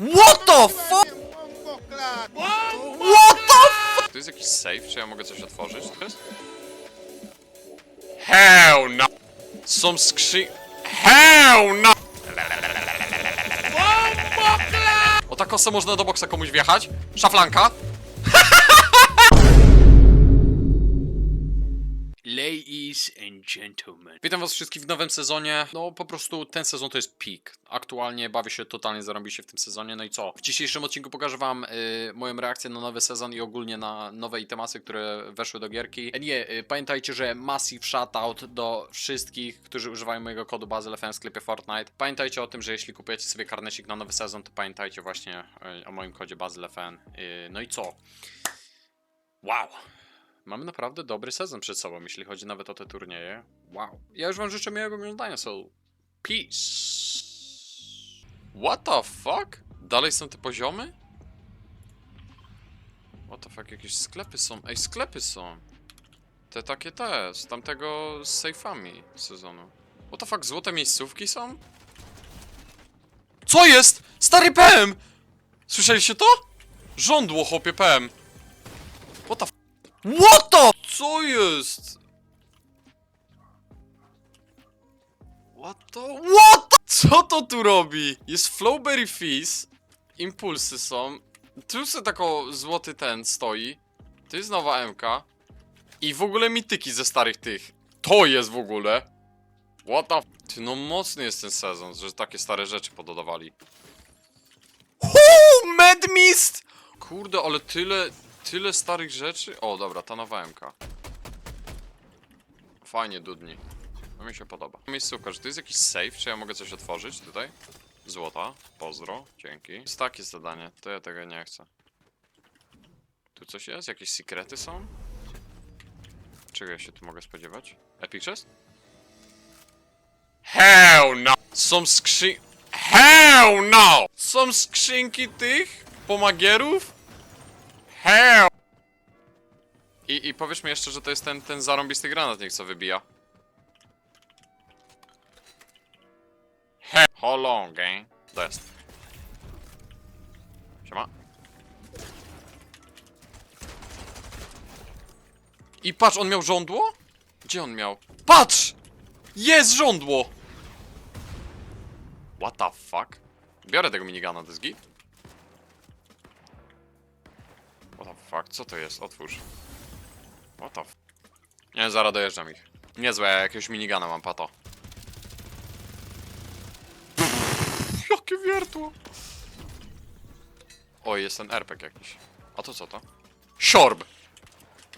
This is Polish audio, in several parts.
What the fuck? What the fuck? To jest jakiś safe, czy ja mogę coś otworzyć? To jest? Hell no! Są skrzy... Hell no! O tak kosę można do boksa komuś wjechać? Szaflanka? And gentlemen. Witam was wszystkich w nowym sezonie. No po prostu ten sezon to jest peak. Aktualnie bawię się totalnie zarobić się w tym sezonie. No i co? W dzisiejszym odcinku pokażę wam y, moją reakcję na nowy sezon i ogólnie na nowe itemasy, które weszły do gierki. E, Nie, y, pamiętajcie, że massive shoutout do wszystkich, którzy używają mojego kodu bazy LFM w sklepie Fortnite. Pamiętajcie o tym, że jeśli kupujecie sobie karnesik na nowy sezon, to pamiętajcie właśnie y, o moim kodzie bazy LFN. Y, no i co? Wow! Mamy naprawdę dobry sezon przed sobą, jeśli chodzi nawet o te turnieje. Wow. Ja już wam życzę miłego oglądania, so peace. What the fuck? Dalej są te poziomy? What the fuck, jakieś sklepy są. Ej, sklepy są. Te takie te, z tamtego z sejfami sezonu. What the fuck, złote miejscówki są? Co jest? Stary PM! Słyszeliście to? Żądło, chłopie PM. What the co jest? What the... What the? Co to tu robi? Jest Flowberry Fizz. Impulsy są. Tu sobie tako złoty ten stoi. To jest nowa MK. I w ogóle mityki ze starych tych. To jest w ogóle. What the... f- Ty, no mocny jest ten sezon, że takie stare rzeczy pododawali. Huu, Mad Mist! Kurde, ale tyle, tyle starych rzeczy. O, dobra, ta nowa MK. Fajnie, dudni. To mi się podoba. Miejscówka, że to jest jakiś safe, czy ja mogę coś otworzyć tutaj? Złota, pozdro, dzięki. Jest takie zadanie, to ja tego nie chcę. Tu coś jest? Jakieś sekrety są? Czego ja się tu mogę spodziewać? Epic chest? Hell no! Są skrzyn... Hell no! Są skrzynki tych pomagierów? Hell! I, I powiesz mi jeszcze, że to jest ten, ten zarąbisty granatnik, co wybija. He How long, gang? To jest. Siema. I patrz, on miał żądło? Gdzie on miał? Patrz! Jest żądło! What the fuck? Biorę tego minigana, to jest git. Co to jest? Otwórz. What. Nie, zaraz dojeżdżam ich. Niezłe, ja jakiegoś minigana mam, pato. Pff, jakie wiertło! O, jest ten RPG jakiś. A to co to? Siorb!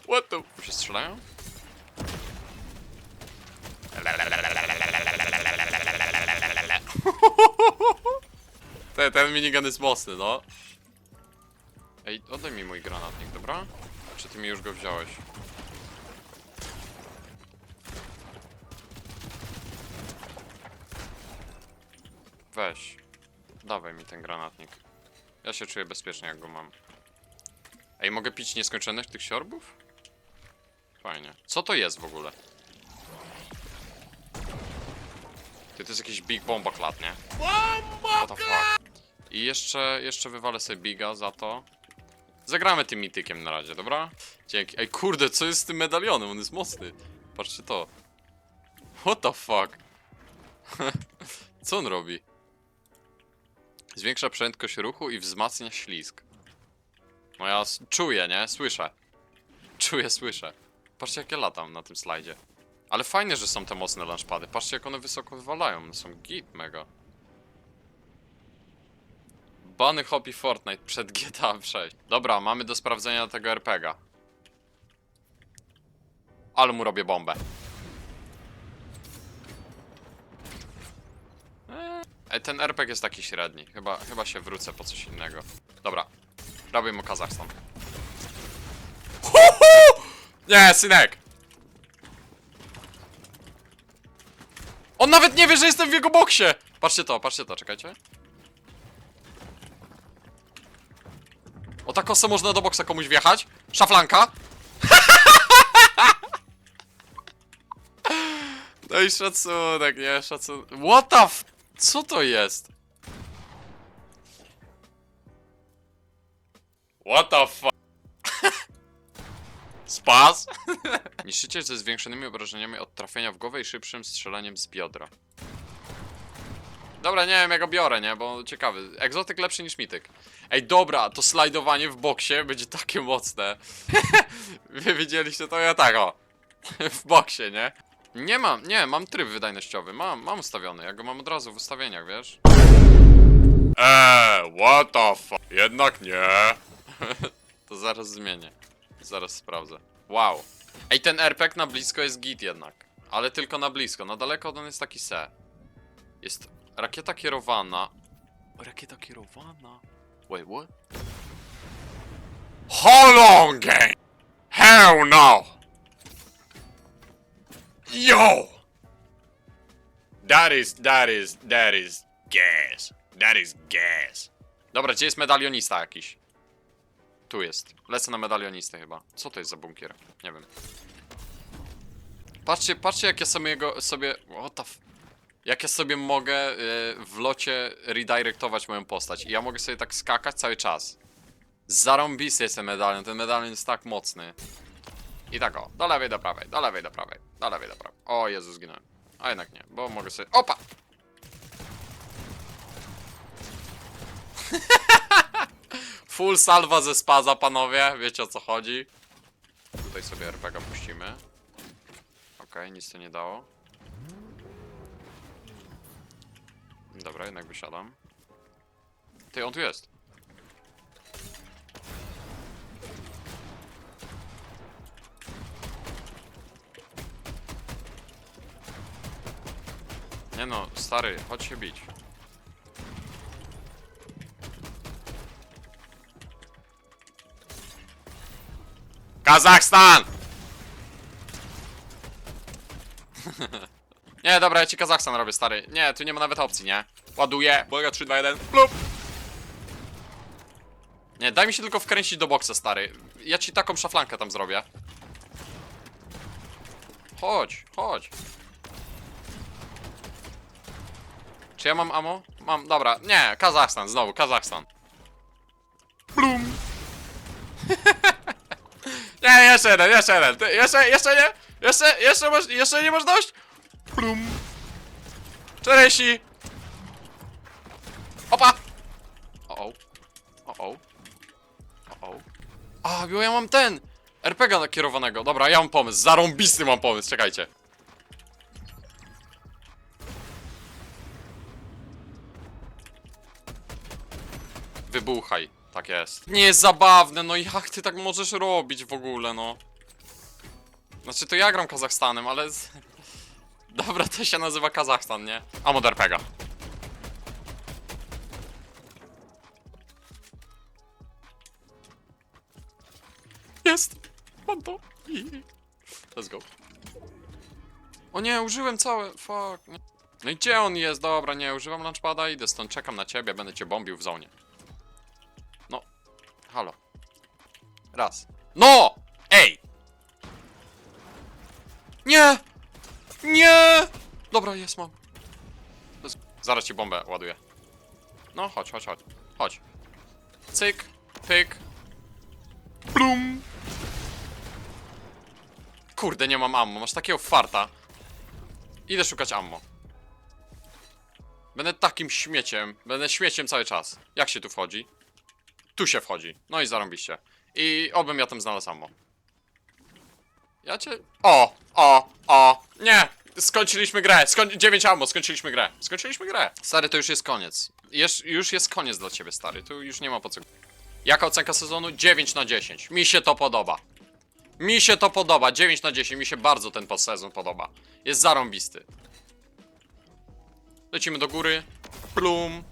What the... Tu się strzelają? Ten, ten minigun jest mocny, no. Ej, oddaj mi mój granatnik, dobra? Czy ty mi już go wziąłeś? Weź. Dawaj mi ten granatnik. Ja się czuję bezpiecznie, jak go mam. Ej, mogę pić nieskończoność tych siorbów? Fajnie. Co to jest w ogóle? Ty, to jest jakiś Big Bomba klat, nie? What the fuck? I jeszcze, jeszcze wywalę sobie Biga za to. Zagramy tym mitykiem na razie, dobra? Dzięki. Ej, kurde, co jest z tym medalionem? On jest mocny. Patrzcie to. What the fuck? co on robi? Zwiększa prędkość ruchu i wzmacnia ślizg. No ja czuję, nie? Słyszę. Czuję, słyszę. Patrzcie jak ja latam na tym slajdzie. Ale fajnie, że są te mocne launchpady. Patrzcie jak one wysoko wywalają. Są git mega. Bany hobby Fortnite przed GTA 6. Dobra, mamy do sprawdzenia tego RPGa. Ale mu robię bombę. Ej, ten RPG jest taki średni. Chyba, chyba się wrócę po coś innego. Dobra. Robię mu Kazachstan. Huhu! Nie, synek! On nawet nie wie, że jestem w jego boksie! Patrzcie to, patrzcie to, czekajcie. O tak kosę można do boksa komuś wjechać? Szaflanka? No i szacunek, nie? Szacunek. What the f... Co to jest? What the fuck? Spas? Niszczycie ze zwiększonymi obrażeniami od trafienia w głowę i szybszym strzelaniem z biodra. Dobra, nie wiem, ja go biorę, nie? Bo ciekawy. Egzotyk lepszy niż mityk. Ej, dobra, to slajdowanie w boksie będzie takie mocne. Wy widzieliście to? Ja tak, o. w boksie, nie? Nie mam, nie, mam tryb wydajnościowy. Mam, mam ustawiony. Ja go mam od razu w ustawieniach, wiesz? Eee, what the fuck? Jednak nie. to zaraz zmienię. Zaraz sprawdzę. Wow. Ej, ten RPG na blisko jest git jednak. Ale tylko na blisko. Na daleko on jest taki se. Jest rakieta kierowana. Rakieta kierowana? Wait, what? Hold on, gang! Hell no! Yo! That is, that is, that is gas. That is gas. Dobra, gdzie jest medalionista jakiś? Tu jest. Lecę na medalionistę chyba. Co to jest za bunkier? Nie wiem. Patrzcie, patrzcie jak ja sobie jego, sobie... What the f... Jak ja sobie mogę y, w locie redirectować moją postać. I ja mogę sobie tak skakać cały czas. Zarąbisty jest ten medalion. Ten medalion jest tak mocny. I tak o. Do lewej, do prawej, do lewej, do prawej, do lewej, do prawej. O Jezu, zginąłem. A jednak nie, bo mogę sobie... Opa! Full salwa ze spaza, panowie. Wiecie o co chodzi. Tutaj sobie RPG puścimy. Okej, nic to nie dało. Dobra, jednak wysiadam. Ty, on tu jest. Nie no, stary, chodź się bić. Kazachstan! Nie, dobra, ja ci Kazachstan robię, stary. Nie, tu nie ma nawet opcji, nie? Ładuję. Boga 3, 2, 1. Plup! Nie, daj mi się tylko wkręcić do boksa, stary. Ja ci taką szaflankę tam zrobię. Chodź, chodź. Czy ja mam ammo? Mam, dobra. Nie, Kazachstan, znowu, Kazachstan. Plum. nie, jeszcze jeden, jeszcze jeden. Jeszcze, jeszcze nie? Jeszcze, jeszcze, jeszcze nie masz dość? Plum. Czeresi. Opa. O, o. O, o. O, o. A, bo ja mam ten. RPG nakierowanego. Dobra, ja mam pomysł. Zarąbisty mam pomysł, czekajcie. Wybuchaj. Tak jest. Nie jest zabawne, no jak ty tak możesz robić w ogóle, no? Znaczy, to ja gram Kazachstanem, ale... Dobra, to się nazywa Kazachstan, nie? A mod RPGa. Jest! Mam to! Let's go. O nie, użyłem całe... Fuck. No i gdzie on jest? Dobra, nie, używam launchpada, idę stąd, czekam na ciebie, będę cię bombił w zonie. No. Halo. Raz. No! Ej! Nie! Nie! Dobra, jest, mam. Zaraz ci bombę ładuję. No, chodź, chodź, chodź. Chodź. Cyk, pyk. Plum. Kurde, nie mam ammo. Masz takiego farta. Idę szukać ammo. Będę takim śmieciem. Będę śmieciem cały czas. Jak się tu wchodzi? Tu się wchodzi. No i zarąbiście. I obym ja tam znalazł ammo. Ja cię... O! O! O! Nie! Skończyliśmy grę! Skoń... 9 ammo, skończyliśmy grę. Skończyliśmy grę. Stary, to już jest koniec. Jesz... Już jest koniec dla ciebie, stary. Tu już nie ma po co... Jaka ocenka sezonu? 9 na 10. Mi się to podoba. Mi się to podoba. 9 na 10. Mi się bardzo ten podsezon podoba. Jest zarąbisty. Lecimy do góry. Plum.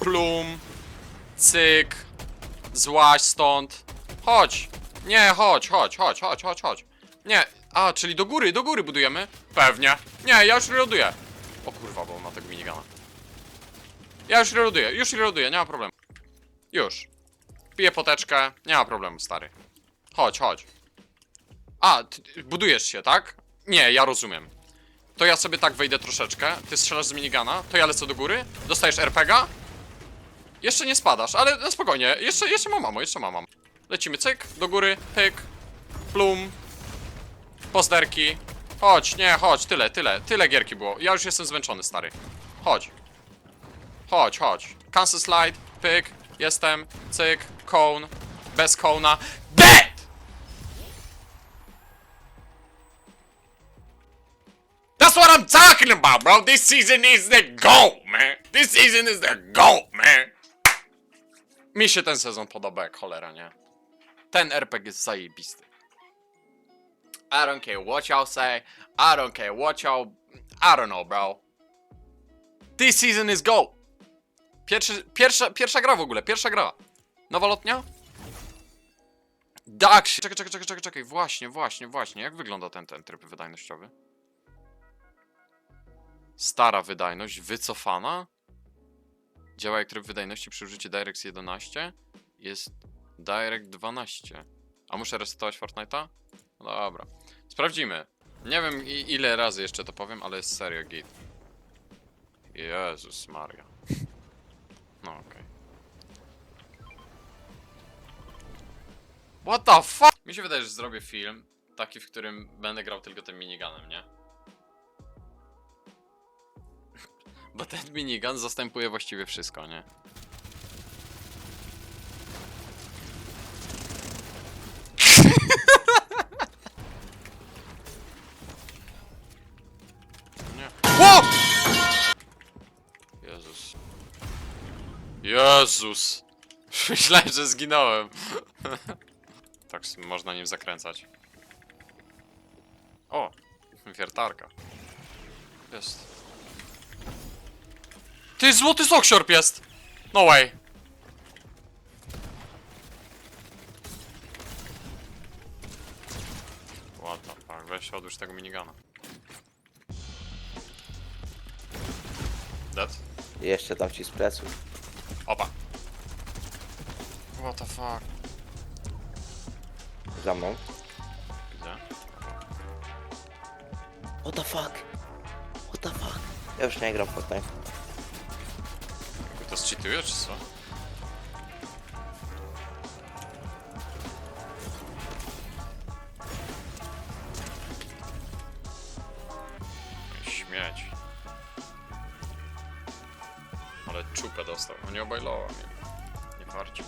Plum. Cyk. Złaź stąd. Chodź. Nie, chodź, chodź, chodź, chodź, chodź, chodź. Nie. A, czyli do góry, do góry budujemy? Pewnie. Nie, ja już reloaduję. O kurwa, bo ma tego minigana. Ja już reloaduję, już reloaduję, nie ma problemu. Już. Piję poteczkę, nie ma problemu, stary. Chodź, chodź. A, budujesz się, tak? Nie, ja rozumiem. To ja sobie tak wejdę troszeczkę. Ty strzelasz z minigana, to ja lecę do góry. Dostajesz RPGa. Jeszcze nie spadasz, ale no spokojnie. Jeszcze, jeszcze mam mamo, jeszcze mam mamo. Lecimy, cyk, do góry, pyk, plum, pozderki. Chodź, nie, chodź, tyle, tyle, tyle gierki było. Ja już jestem zmęczony, stary. Chodź. Chodź, chodź. Cancel slide, pyk, jestem, cyk, cone, bez kołna. DEAD! That's what I'm talking about, bro. This season is the GOAT, man. This season is the GOAT, man. Mi się ten sezon podoba jak cholera, nie? Ten RPG jest zajebisty. I don't care what y'all say. I don't care what y'all... I don't know, bro. This season is GOAT. Pierwszy, pierwsza, pierwsza gra w ogóle, pierwsza gra. Nowolotnia? Dark shit. Czekaj, czekaj, czekaj, czekaj, czekaj. Właśnie, właśnie, właśnie. Jak wygląda ten, ten tryb wydajnościowy? Stara wydajność, wycofana. Działa jak tryb wydajności przy użyciu DirectX 11. Jest Direct 12. A muszę resetować Fortnite'a? Dobra. Sprawdzimy. Nie wiem ile razy jeszcze to powiem, ale jest serio git. Jezus Maria. No okej. What the fuck? Mi się wydaje, że zrobię film taki, w którym będę grał tylko tym miniganem, nie? Bo ten minigun zastępuje właściwie wszystko? Nie. Jezus! Myślałem, że zginąłem. tak można nim zakręcać. O! Wiertarka. Jest. Ty złoty soksiorb jest! No way! What the fuck, weź odłóż tego minigana. Dead? Jeszcze dam ci z pleców. Opa! What the fuck? Za mną. Gdzie? What the fuck? What the fuck? Ja już nie gram w Fortnite. To zcheatuje czy co? Ale czupę dostał. No nie obajlował mnie. Nie farcik.